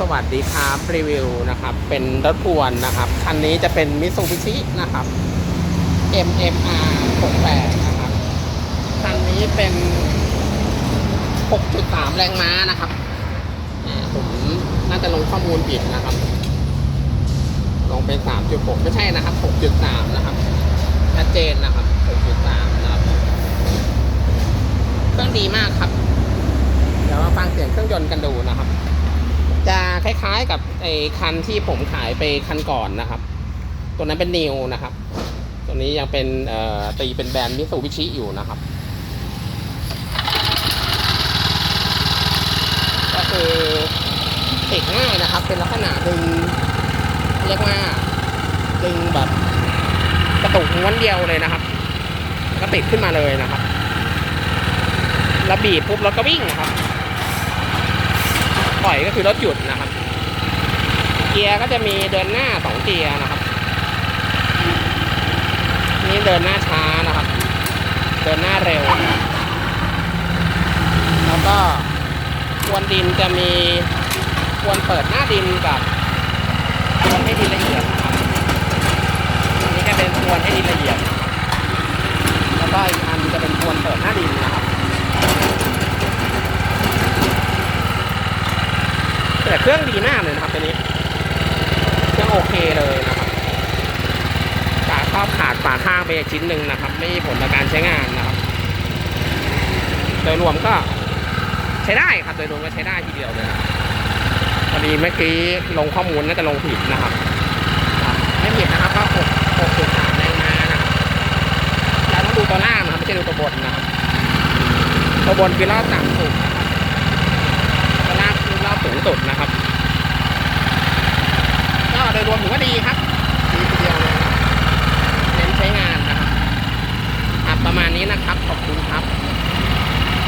สวัสดีครับ รีวิวนะครับ เป็นรถพ่วงนะครับ คันนี้จะเป็นมิ t ซูบิชินะครับ MMR 68นะครับ คันนี้เป็น 6.3 แรงม้านะครับ ผมน่าจะลงข้อมูลผิดนะครับ ลงเป็น 3.6 ไม่ใช่นะครับ 6.3 นะครับ ชัดเจนนะครับ 6.3 นะครับ เครื่องดีมากครับ เดี๋ยวมาฟังเสียงเครื่องยนต์กันดูน คล้ายๆกับไอ้คันที่ผมขายไปคันก่อนนะครับ ตัวนั้นเป็นนิวนะครับ ตัวนี้ยังเป็นตีเป็นแบรนด์มิ t ซูบิชิอยู่นะครับ ก็คือติดง่ายนะครับ เป็นลักษณะดึงเรียกว่าดึงแบบกระตุกม้วนเดียวเลยนะครับ ก็ติดขึ้นมาเลยนะครับแล้วบีบปุ๊บรถก็วิ่งนะครับ ปล่อยก็คือรถหยุดนะครับ กียร์ก็จะมีเดินหน้าสองเกียร์นะครับ นี่เดินหน้าช้านะครับ เดินหน้าเร็ว แล้วก็ควนดินจะมีควรเปิดหน้าดินกับควรให้ดินละเอียดนะครับอันนี้ก็เป็นควรให้ดินละเอียด แล้วก็อีกอันจะเป็นควรเปิดหน้าดินนะครับแต่เครื่องดีมากเลยนะครับตัวนี้ โอเคเลยนะครับฝาครอบขาดฝาข้างไปชิ้นหนึ่งนะครับ ไม่มีผลต่อการใช้งานนะครับ โดยรวมก็ใช้ได้ครับ โดยรวมก็ใช้ได้ทีเดียวเลยนะพอดีเมื่อกี้ลงข้อมูลน่าจะลงผิดนะครับ ไม่ผิดนะครับก็หกหกสามแรงม้านะครับเราต้องดูตัวล่างนะครับไม่ใช่ดูตัวบนนะครับตัวบนคือรอบต่ำสุดนะครับตัวล่างคือรอบสูงสุดนะครับ รวมถือว่าดีครับดีทีเดียวเลยเน้นใช้งานนะครับขับประมาณนี้นะครับ ขอบคุณครับ